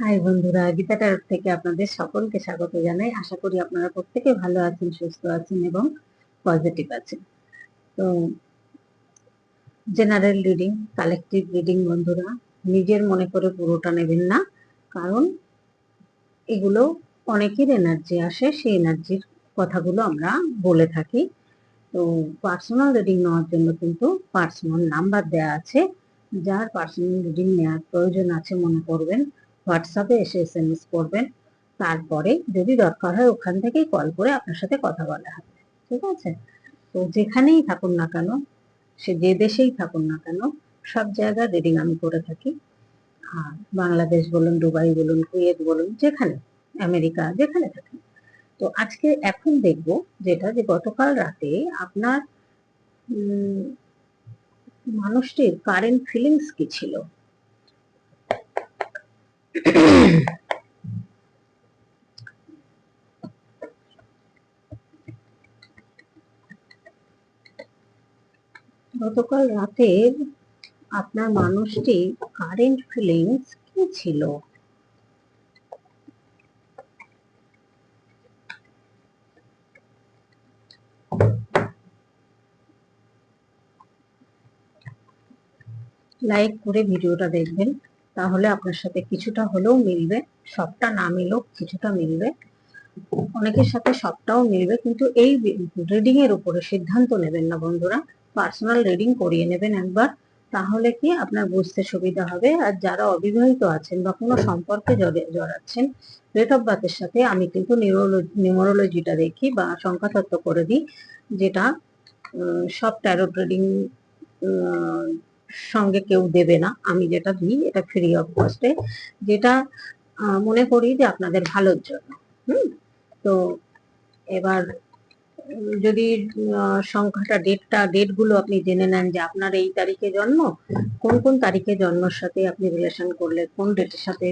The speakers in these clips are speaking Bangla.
হাই বন্ধুরা গীতা থেকে আপনাদের সকলকে স্বাগত জানাই। আশা করি আপনারা প্রত্যেকে ভালো আছেন, সুস্থ আছেন এবং পজিটিভ আছেন। তো জেনারেল রিডিং কালেকটিভ রিডিং বন্ধুরা, নিজের মনে করে পুরোটা নেবেন না, কারণ এগুলো অনেকের এনার্জি আসে, সেই এনার্জির কথাগুলো আমরা বলে থাকি। তো পার্সোনাল রিডিং নেওয়ার জন্য কিন্তু পার্সোনাল নাম্বার দেওয়া আছে। যার পার্সোনাল রিডিং নেওয়ার প্রয়োজন আছে, মনে করবেন হোয়াটসঅ্যাপে এসে এস এম এস করবেন। তারপরে যদি দরকার হয় ওখান থেকেই কল করে আপনার সাথে কথা বলা হবে। ঠিক আছে? তো যেখানেই থাকুন না কেন, সে যে দেশেই থাকুন না কেন, সব জায়গায় রিডিং আমি করে থাকি। আর বাংলাদেশ বলুন, দুবাই বলুন, কুয়েত বলুন, যেখানে, আমেরিকা, যেখানে থাকেন। তো আজকে এখন দেখব যেটা যে গতকাল রাতে আপনার মানুষটির কারেন্ট ফিলিংস কি ছিল? গতকাল রাতের আপনার মানুষটি কারেন্ট ফিলিংস কি ছিল? লাইক করে ভিডিওটা দেখবেন। তাহলে আপনার সাথে কিছুটা হলেও মিলবে, সবটা না মিলেও কিছুটা মিলবে। অনেকের সাথে সবটাও মিলবে, কিন্তু এই রিডিং এর উপরে সিদ্ধান্ত নেবেন না বন্ধুরা। পার্সোনাল রিডিং করিয়ে নেবেন একবার, তাহলে কি আপনার বুঝতে সুবিধা হবে। আর যারা অবিবাহিত আছেন বা কোনো সম্পর্কে জড়ে- জড়াচ্ছেন ডেট অফ বার্থের সাথে আমি কিন্তু নিউমোরোলজিটা দেখি বা সংখ্যাতত্ত্ব করে দিই, যেটা সব ট্যারোট রিডিং সঙ্গে কেউ দেবে না। আমি যেটা দিই, এটা ফ্রি অফ কস্টে যেটা মনে করি যে আপনাদের ভালোর জন্য। হুম? তো এবার, যদি সংখ্যাটা ডেটটা ডেটগুলো আপনি জেনে নেন যে আপনার এই তারিখে জন্ম, কোন কোন তারিখে জন্মের সাথে আপনি রিলেশন করলে, কোন ডেটের সাথে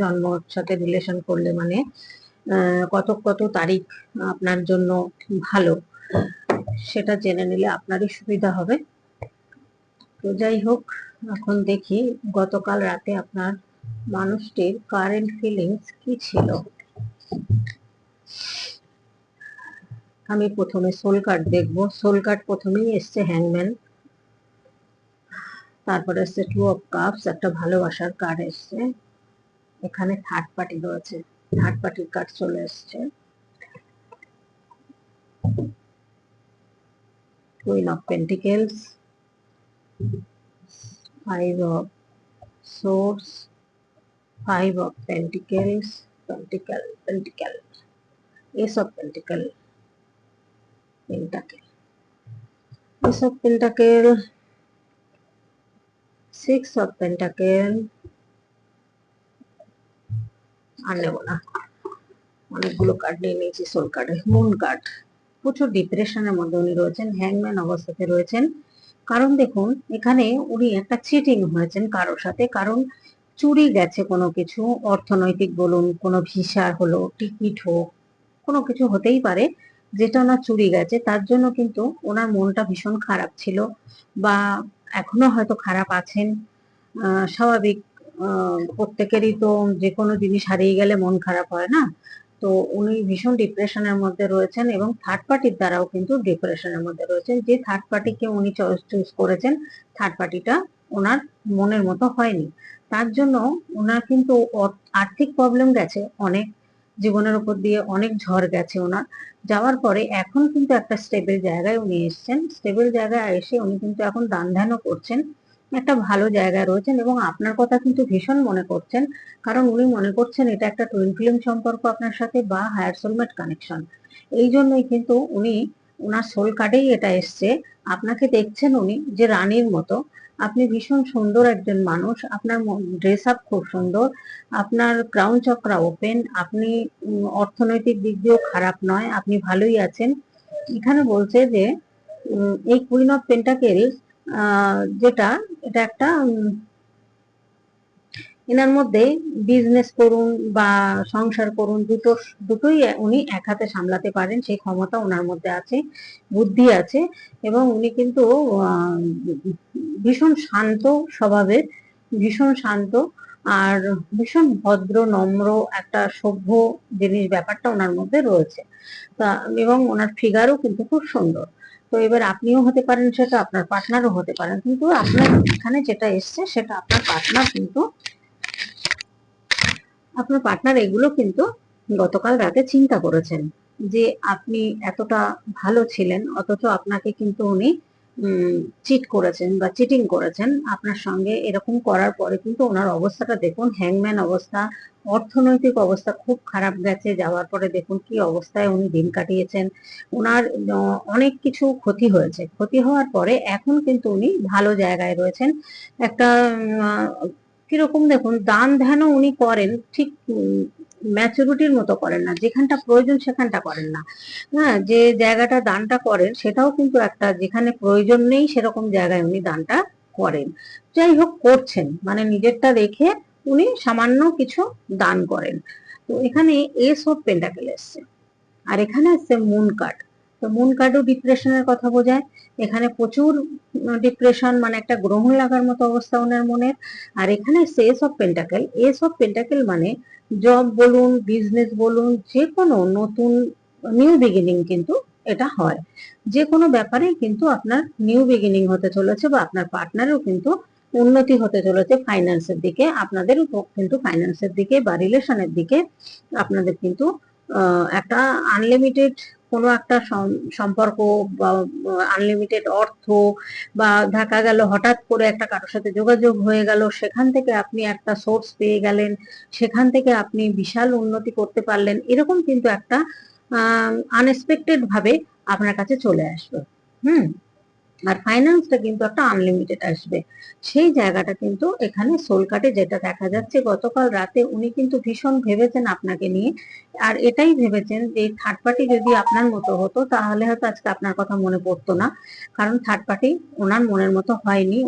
জন্মর সাথে রিলেশন করলে মানে কত কত তারিখ আপনার জন্য ভালো, সেটা জেনে নিলে আপনারই সুবিধা হবে। তো যাই হোক, এখন দেখি গতকাল রাতে আপনার মানুষটির কারেন্ট ফিলিংস কি ছিল। আমি প্রথমে সোল কার্ড দেখব। সোল কার্ড প্রথমেই এসছে হ্যাংম্যান তারপরে এসছে টু অফ কাপস একটা ভালোবাসার কার্ড এসছে। এখানে থার্ড পার্টি রয়েছে থার্ড পার্টির কার্ড চলে এসছে। Queen of pentacles five of swords five of pentacles pentacle pentacle ace of pentacle pentacle ace of pentacle six of pentacle আর নেব না। অনেকগুলো কার্ড নিয়ে নিয়েছি সোল কার্ড মুন কার্ড প্রচুর ডিপ্রেশনের মধ্যে উনি রয়েছেন হ্যাংম্যান অবস্থাতে রয়েছেন। কারণ দেখুন, এখানে উনি একটা চিটিং হয়েছেন কারোর সাথে। কারণ চুরি গেছে কোনো কিছু, অর্থনৈতিক বলুন, কোনো ভিসা হলো, টিকিট হোক, কোনো কিছু হতেই পারে। যেটা ওনার চুরি গেছে, তার জন্য কিন্তু ওনার মনটা ভীষণ খারাপ ছিল বা এখনও হয়তো খারাপ আছেন। স্বাভাবিক প্রত্যেকেরই তো যে কোনো জিনিস হারিয়ে গেলে মন খারাপ হয় না। তো উনি ভীষণ ডিপ্রেশনের মধ্যে রয়েছেন এবং থার্ড পার্টির দ্বারাও কিন্তু ডিপ্রেশনের মধ্যে রয়েছেন। যে থার্ড পার্টিকে উনি চয়েস চুজ করেছেন থার্ড পার্টিটা ওনার মনের মতো হয়নি। তার জন্য ওনার কিন্তু আর্থিক প্রবলেম গেছে, অনেক জীবনের উপর দিয়ে অনেক ঝড় গেছে ওনার। যাওয়ার পরে এখন কিন্তু একটা স্টেবল জায়গায় উনি এসেছেন। স্টেবল জায়গায় এসে উনি কিন্তু এখন দান ধ্যানও করছেন। একটা ভালো জায়গায় রয়েছেন এবং আপনার কথা কিন্তু ভীষণ মনে করছেন। কারণ উনি মনে করছেন এটা একটা টুইন ফিল্ম সম্পর্ক আপনার সাথে বা হায়ার সোলমেট কানেকশন এই জন্যই কিন্তু উনি ওনার সোল কার্ডেই এটা এসছে। আপনাকে দেখছেন উনি যে রানীর মতো। আপনি ভীষণ সুন্দর একজন মানুষ। আপনার ড্রেস আপ খুব সুন্দর। আপনার ক্রাউন চক্রা ওপেন আপনি অর্থনৈতিক দিক দিয়েও খারাপ নয়। আপনি ভালোই আছেন। এখানে বলছে যে এই কুইন অফ পেন্টাকেল যেটা, এটা একটা এনার মধ্যে বিজনেস করুন বা সংসার করুন, দুটো, দুটোই উনি এক হাতে সামলাতে পারেন, সেই ক্ষমতা ওনার মধ্যে আছে, বুদ্ধি আছে, এবং উনি কিন্তু ভীষণ শান্ত স্বভাবের, ভীষণ শান্ত আর ভীষণ ভদ্র, নম্র একটা সভ্য জিনিস ব্যাপারটা ওনার মধ্যে রয়েছে। তা, এবং ওনার ফিগারও কিন্তু খুব সুন্দর। তো এবার আপনিও হতে পারেন, সেটা আপনার পার্টনারও হতে পারেন। কিন্তু আপনার এখানে যেটা এসছে, সেটা আপনার পার্টনার কিন্তু আপনার পার্টনার এগুলো কিন্তু গতকাল রাতে চিন্তা করেছেন যে আপনি এতটা ভালো ছিলেন, অথচ আপনাকে কিন্তু উনি চিট করেছেন বা চিটিং করেছেন। আপনার সঙ্গে এরকম করার পরে কিন্তু ওনার অবস্থাটা দেখুন হ্যাংম্যান অবস্থা অর্থনৈতিক অবস্থা খুব খারাপ গেছে, যাওয়ার পরে দেখুন কি অবস্থায় উনি দিন কাটিয়েছেন। ওনার অনেক কিছু ক্ষতি হয়েছে। ক্ষতি হওয়ার পরে এখন কিন্তু উনি ভালো জায়গায় রয়েছেন। একটা কীরকম দেখুন, দান ধ্যানও উনি করেন, ঠিক ম্যাচুরিটির মতো করেন না, যেখানটা প্রয়োজন সেখানটা করেন না। হ্যাঁ যে জায়গাটা দানটা করেন, সেটাও কিন্তু একটা, যেখানে প্রয়োজন নেই সেরকম জায়গায় উনি দানটা করেন। যাই হোক, করছেন মানে নিজেরটা রেখে উনি সামান্য কিছু দান করেন। তো এখানে এস অফ পেন্টাকেল এসছে। আর এখানে এসছে মুন কার্ড। তো মুন কার্ডও ডিপ্রেশনের কথা বোঝায়। এখানে প্রচুর ডিপ্রেশন মানে একটা গ্রহণ লাগার মতো অবস্থা ওনার মনের। আর এখানে এসছে ace of pentacle. Ace of pentacle মানে জব বলুন, বিজনেস বলুন, যে কোনো নতুন, নিউ বিগিনিং কিন্তু এটা হয়। যে কোনো ব্যাপারে কিন্তু আপনার নিউ বিগিনিং হতে চলেছে বা আপনার পার্টনারও কিন্তু উন্নতি হতে চলেছে ফাইন্যান্সের দিকে। আপনাদের কিন্তু ফাইন্যান্সের দিকে বা রিলেশনের দিকে আপনাদের কিন্তু একটা আনলিমিটেড কোনো একটা সম্পর্ক বা আনলিমিটেড অর্থ বা দেখা গেল হঠাৎ করে একটা কারোর সাথে যোগাযোগ হয়ে গেল, সেখান থেকে আপনি একটা সোর্স পেয়ে গেলেন, সেখান থেকে আপনি বিশাল উন্নতি করতে পারলেন, এরকম কিন্তু একটা আনএক্সপেক্টেড ভাবে আপনার কাছে চলে আসবে। হুম? আর ফাইন্যান্সটা কিন্তু একটা আনলিমিটেড আসবে। সেই জায়গাটা কিন্তু এখানে সোল কার্ডে যেটা দেখা যাচ্ছে, গতকাল রাতে উনি কিন্তু ভীষণ ভেবেছেন আপনাকে নিয়ে। আর এটাই ভেবেছেন যে থার্ড পার্টি যদি আপনার মতো হতো, তাহলে হয়তো আজকে আপনার কথা মনে পড়তো না। কারণ থার্ড পার্টি ওনার মনের মতো হয়নি।